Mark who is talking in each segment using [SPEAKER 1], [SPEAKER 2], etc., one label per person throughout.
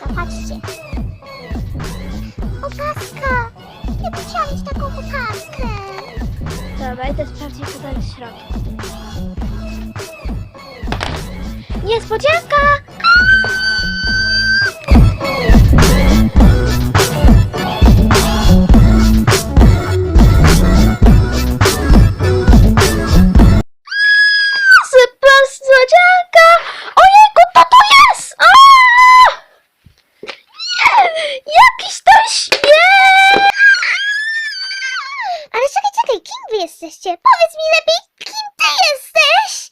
[SPEAKER 1] Zobaczcie. Opaska! Ja bym chciała mieć taką opaskę.
[SPEAKER 2] Dobra, idę sprawdzić, co tam w środku. Niespodzianka! Jakiś to śmiech!
[SPEAKER 1] Ale czekaj, czekaj, kim wy jesteście? Powiedz mi lepiej, kim ty jesteś?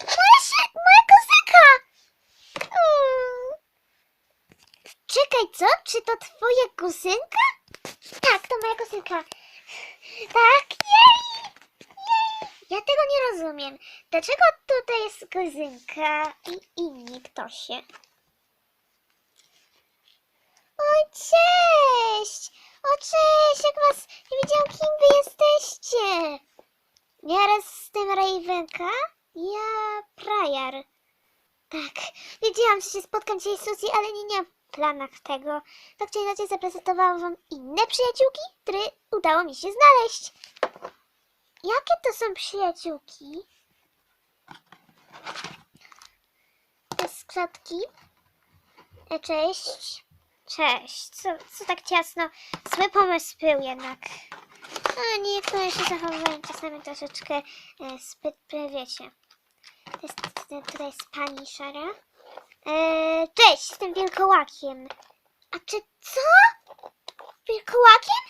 [SPEAKER 1] Moja, się, moja kuzynka! Mm. Czekaj, co? Czy to twoja kuzynka? Tak, to moja kuzynka. Tak, jej! Ja tego nie rozumiem. Dlaczego tutaj jest kuzynka i inni ptosie? O, cześć! O, cześć! Jak was nie wiedziałam, kim wy jesteście! Ja z tym Ravenka, ja Prajar. Tak, wiedziałam, że się spotkam dzisiaj z Suzy, ale nie miałam w planach tego. Tak czy inaczej zaprezentowałam wam inne przyjaciółki, które udało mi się znaleźć. Jakie to są przyjaciółki? Te skrzatki. E, Cześć. Cześć. Co, co tak ciasno? Zły pomysł był jednak. No, niektóre się zachowują czasami troszeczkę e, zbyt, wiecie. To jest, tutaj jest pani Szara. E, cześć, jestem wilkołakiem. A czy co? Wilkołakiem?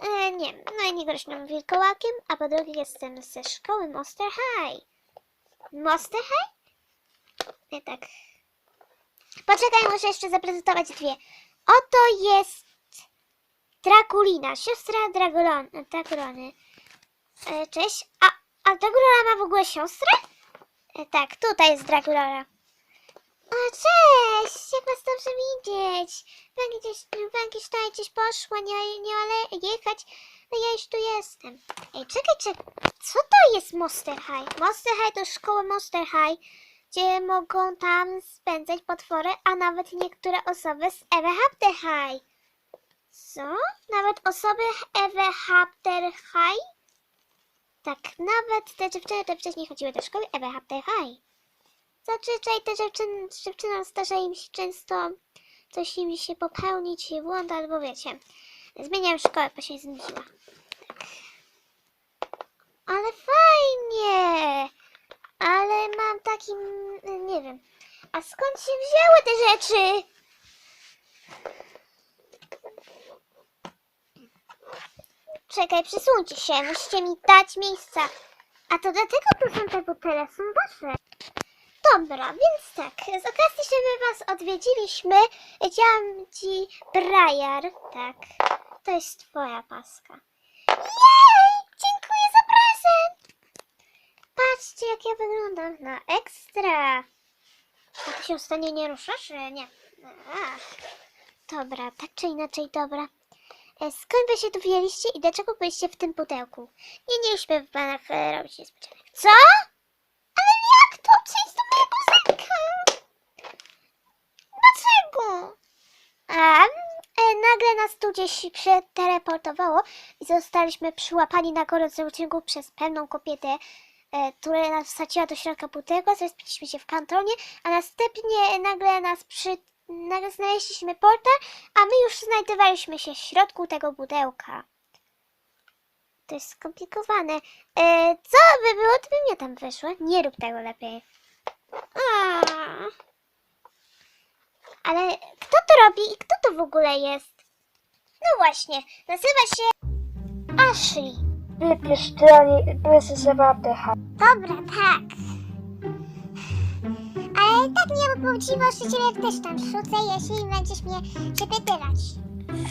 [SPEAKER 1] E, nie, najgorszym wilkołakiem, a po drugie jestem ze szkoły Monster High. Monster High? Nie tak. Poczekaj, muszę jeszcze zaprezentować dwie. Oto jest Drakulina, siostra Dragulon, Dragulony. E, cześć. A, a Dragulona ma w ogóle siostrę? E, tak, tutaj jest Dragulona. O, cześć! Jak was dobrze widzieć? Frankenstein gdzieś poszła, nie, nie ale jechać. No ja już tu jestem. Ej, czekaj, czekaj. Co to jest Monster High? Monster High to szkoła Monster High, gdzie mogą tam spędzać potwory, a nawet niektóre osoby z Ewe Hapter High. Co? Nawet osoby Ewe Hapter High? Tak, nawet te dziewczyny, które wcześniej chodziły do szkoły Ewe Hapter High. Zazwyczaj te dziewczyny, dziewczynom zdarza im się często coś im się popełnić, błąd albo wiecie. Zmieniam szkołę, bo się znudziła. Tak. Ale fajnie! Ale mam taki, mm, nie wiem. A skąd się wzięły te rzeczy? Czekaj, przesuńcie się, musicie mi dać miejsca. A to dlatego tu są te butele, są wasze. Dobra, więc tak, z okazji, że my was odwiedziliśmy, chciałam ci Briar, tak, to jest twoja paska. Jej, jak ja wyglądam na ekstra. A ty się ostatnio nie ruszasz? że Nie. Dobra, tak czy inaczej, dobra. E, Skąd wy się tu wzięliście i dlaczego byliście w tym pudełku? Nie mieliśmy w planach e, robić niespodzianek. Co? Ale jak to? Przecież to moja kuzynka! Dlaczego? A, e, nagle nas tu gdzieś przeteleportowało i zostaliśmy przyłapani na gorącym odcinku przez pewną kobietę, e, która nas wsadziła do środka pudełka, zrespiliśmy się w kantonie, a następnie nagle nas przy... Nagle znaleźliśmy portal, a my już znajdowaliśmy się w środku tego pudełka. To jest skomplikowane. E, co by było, gdybym ja tam wyszła? Nie rób tego lepiej. A. Ale kto to robi i kto to w ogóle jest? No właśnie, nazywa się Ashley.
[SPEAKER 2] Wypisz tyrań, łysy zabawny
[SPEAKER 1] Dobra, tak. Ale i tak nie mam możliwości ciebie też tam rzucę, jeśli będziesz mnie przepytywać.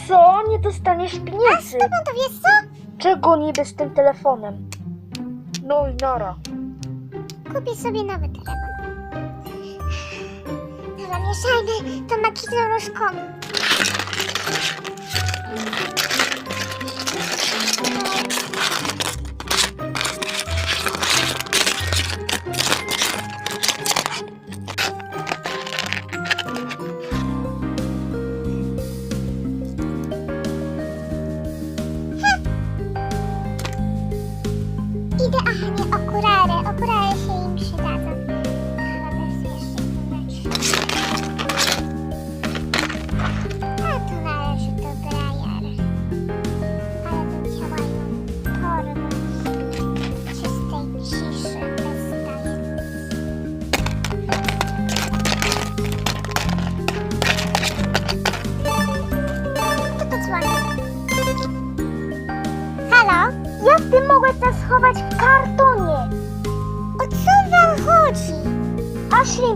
[SPEAKER 2] Co? Nie dostaniesz
[SPEAKER 1] A
[SPEAKER 2] pieniędzy.
[SPEAKER 1] skąd on to wiesz co?
[SPEAKER 2] Czego niby z tym telefonem? No i nara.
[SPEAKER 1] Kupię sobie nowy telefon. Dobra, mieszajmy tą magiczną różką.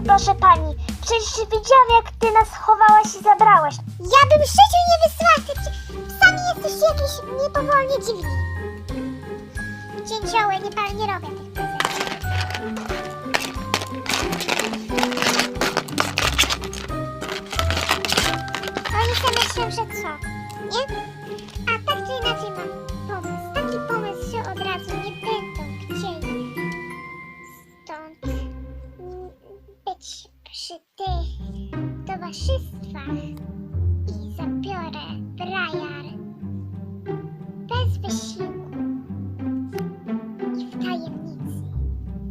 [SPEAKER 1] Proszę pani. Przecież widziałam, jak ty nas chowałaś i zabrałaś. Ja bym w życiu nie wysłała. Sami jesteście jakieś niepowolnie dziwni. Dzięcioły, nie, pa- nie robię tych prezentów. Oni same się, że co? Nie? Być przy tych towarzystwach i zabiorę Briar bez wysiłku i w tajemnicy.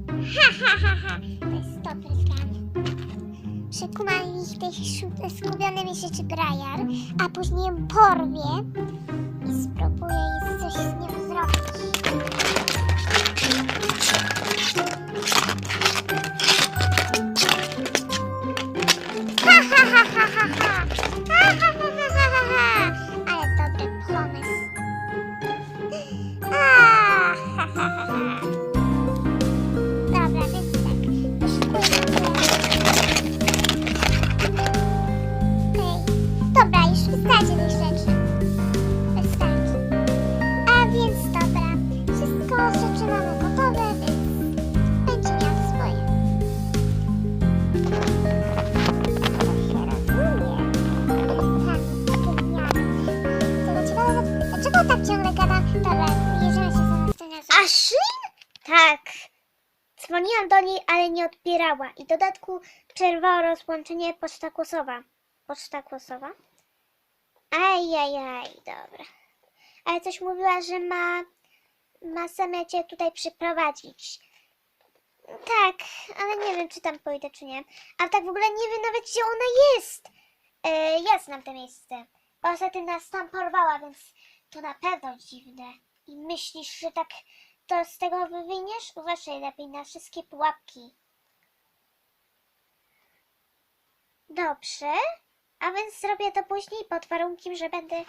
[SPEAKER 1] Ha, ha, ha, ha! To jest dobry plan. Przekonali ich tych zgubionymi rzeczy Briar, a później ją porwie i spróbuję coś z Dlaczego tak ciągle gada? Dobra, bierzemy się za następny raz. Ashley? Tak. Dzwoniłam do niej, ale nie odbierała. I w dodatku przerwało rozłączenie poczta głosowa. Poczta głosowa? Ajajaj, dobra. Ale coś mówiła, że ma... Ma same cię tutaj przyprowadzić. Tak, ale nie wiem, czy tam pójdę, czy nie. A tak w ogóle nie wiem nawet, gdzie ona jest. E, ja znam to miejsce. Poza tym nas tam porwała, więc to na pewno dziwne. I myślisz, że tak to z tego wywiniesz? Uważaj lepiej na wszystkie pułapki. Dobrze. A więc zrobię to później pod warunkiem, że będę...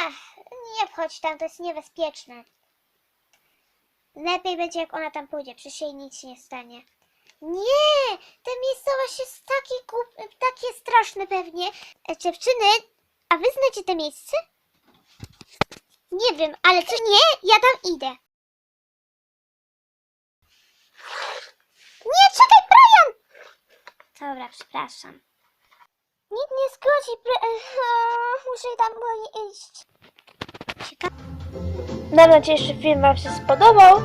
[SPEAKER 1] Ach, nie wchodź tam, to jest niebezpieczne. Lepiej będzie, jak ona tam pójdzie, przecież jej nic nie stanie. Nie! Ta miejscowość jest głup- takie straszne pewnie. E, dziewczyny, a wy znacie to miejsce? Nie wiem, ale co nie, ja tam idę. Nie, czekaj, Brian! Dobra, przepraszam. Nikt nie zgodzi, Bri- muszę tam było iść. Ciekawe.
[SPEAKER 2] Mam nadzieję, film Wam się spodobał.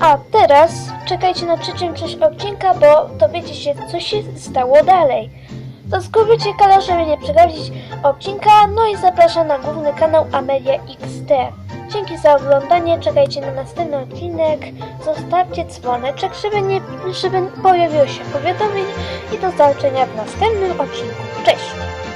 [SPEAKER 2] A teraz czekajcie na trzecią część odcinka, bo dowiecie się, co się stało dalej. Zasubskrybujcie kanał, żeby nie przegapić odcinka, no i zapraszam na główny kanał Amelia XD. Dzięki za oglądanie, czekajcie na następny odcinek, zostawcie dzwoneczek, żeby, nie, żeby pojawiło się powiadomień i do zobaczenia w następnym odcinku. Cześć!